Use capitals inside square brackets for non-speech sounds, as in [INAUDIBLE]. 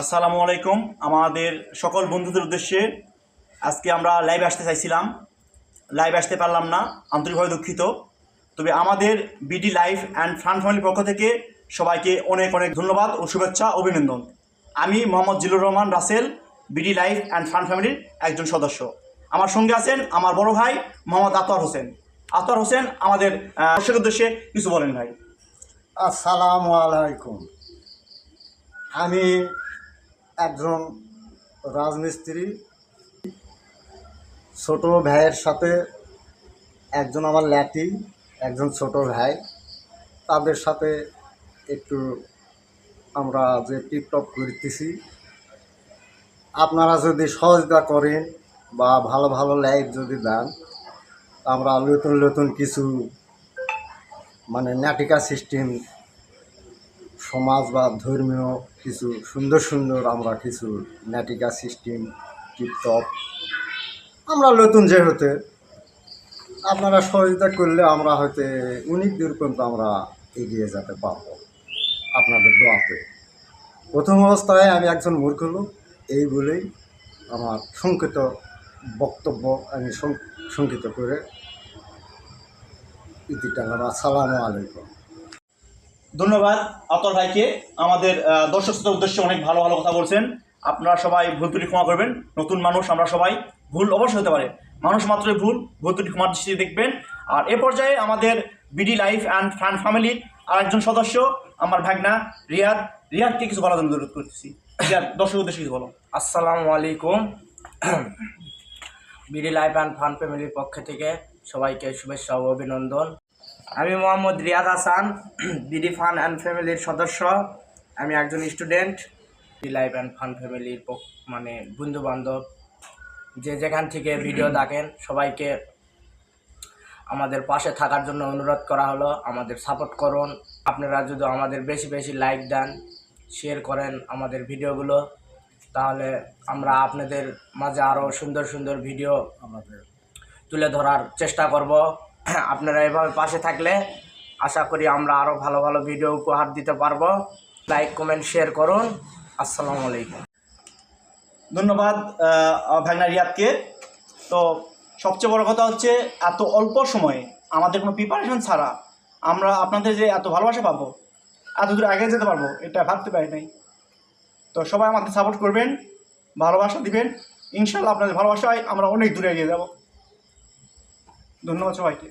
আসসালামু আলাইকুম। আমাদের সকল বন্ধুদের উদ্দেশ্যে আজকে আমরা লাইভ আসতে চাইছিলাম। লাইভ আসতে পারলাম না আন্তরিকভাবে দুঃখিত। তবে আমাদের বিডি লাইভ অ্যান্ড ফান ফ্যামিলির পক্ষ থেকে সবাইকে অনেক অনেক ধন্যবাদ ও শুভেচ্ছা অভিনন্দন। আমি Mohammad Zillur Rahman Rasel BD live and fun ফ্যামিলির একজন সদস্য। আমার সঙ্গে আছেন আমার বড় ভাই মোহাম্মদ আতোয়ার হোসেন। আতোয়ার হোসেন আমাদের আহ, দর্শকের উদ্দেশ্যে কিছু বলেন ভাই। আসসালামু আলাইকুম। আমি একজন রাজমিস্ত্রি, ছোট ভাইয়ের সাথে একজন আমার ল্যাটি, একজন ছোট ভাই। তাদের সাথে একটু আমরা যে টিপটপ করতেছি। আপনারা যদি সহযোগিতা করেন বা ভালো ভালো লাইভ যদি দেন, আমরা নতুন নতুন কিছু মানে নাটিকা সিস্টেম সমাজ বা ধর্মীয় কিছু সুন্দর সুন্দর আমরা কিছু নাটিকা সিস্টেম, টিপটপ, আমরা নতুন যে হতে আপনারা সহযোগিতা করলে আমরা হয়তো অনেক দূর পর্যন্ত আমরা এগিয়ে যেতে পারব আপনাদের দোয়াতে। প্রথম অবস্থায় আমি একজন মূর্খ লোক, এই বলেই আমার সংক্ষিপ্ত বক্তব্য আমি সং- সংক্ষিপ্ত করে। ইতি টাঙ্গার আসসালামু আলাইকুম। ধন্যবাদ। আতর ভাইকে আমাদের দর্শক শ্রোতার উদ্দেশ্যে অনেক ভালো ভালো কথা বলছেন। আপনারা সবাই ভুল ত্রুটি ক্ষমা করবেন। নতুন মানুষ আমরা সবাই ভুল অবশ্যই হতে পারে। মানুষ মাত্রই ভুল ভুল ত্রুটি ক্ষমার দৃষ্টিতে দেখবেন। আর এ পর্যায়ে আমাদের বিডি লাইফ অ্যান্ড ফ্যান ফ্যামিলির আরেকজন সদস্য, আমার ভাগনা রিয়াদ। রিয়াদকে কিছু বলার জন্য অনুরোধ করতেছি রিয়াদ দর্শক উদ্দেশ্যে কিছু বলো। আসসালামু আলাইকুম। বিডি লাইফ অ্যান্ড ফান ফ্যামিলির পক্ষ থেকে সবাইকে শুভেচ্ছা ও অভিনন্দন। আমি Mohammad Riyad Hasan [CLEARS THROAT] BD fun and ফ্যামিলির সদস্য। আমি একজন student BD life and fun ফ্যামিলির মানে বন্ধু বান্ধব যে যেখান থেকে ভিডিও [CLEARS THROAT] দেখেন সবাইকে আমাদের পাশে থাকার জন্য অনুরোধ করা হলো। আমাদের সাপোর্ট করুন। আপনারা যদি আমাদের বেশি বেশি লাইক দেন শেয়ার করেন আমাদের ভিডিওগুলো তাহলে আমরা আপনাদের মাঝে আরও সুন্দর সুন্দর ভিডিও আমাদের তুলে ধরার চেষ্টা করব। [CLEARS THROAT] আপনারা এভাবে পাশে থাকলে আশা করি আমরা আরও ভালো ভালো ভিডিও উপহার দিতে পারব। লাইক কমেন্ট শেয়ার করুন। আসসালামু আলাইকুম। ধন্যবাদ ভাগনা রিয়াদকে। তো সবচেয়ে বড় কথা হচ্ছে, এত অল্প সময়ে আমাদের কোনো প্রিপারেশন ছাড়া আমরা আপনাদের যে এত ভালোবাসা পাবো, এত দূর আগে যেতে পারব, এটা ভাবতে পারি নাই। তো সবাই আমাকে সাপোর্ট করবেন, ভালোবাসা দিবেন। ইনশাল্লাহ আপনাদের ভালোবাসায় আমরা অনেক দূরে এগিয়ে যাব। ধন্যবাদ সবাইকে।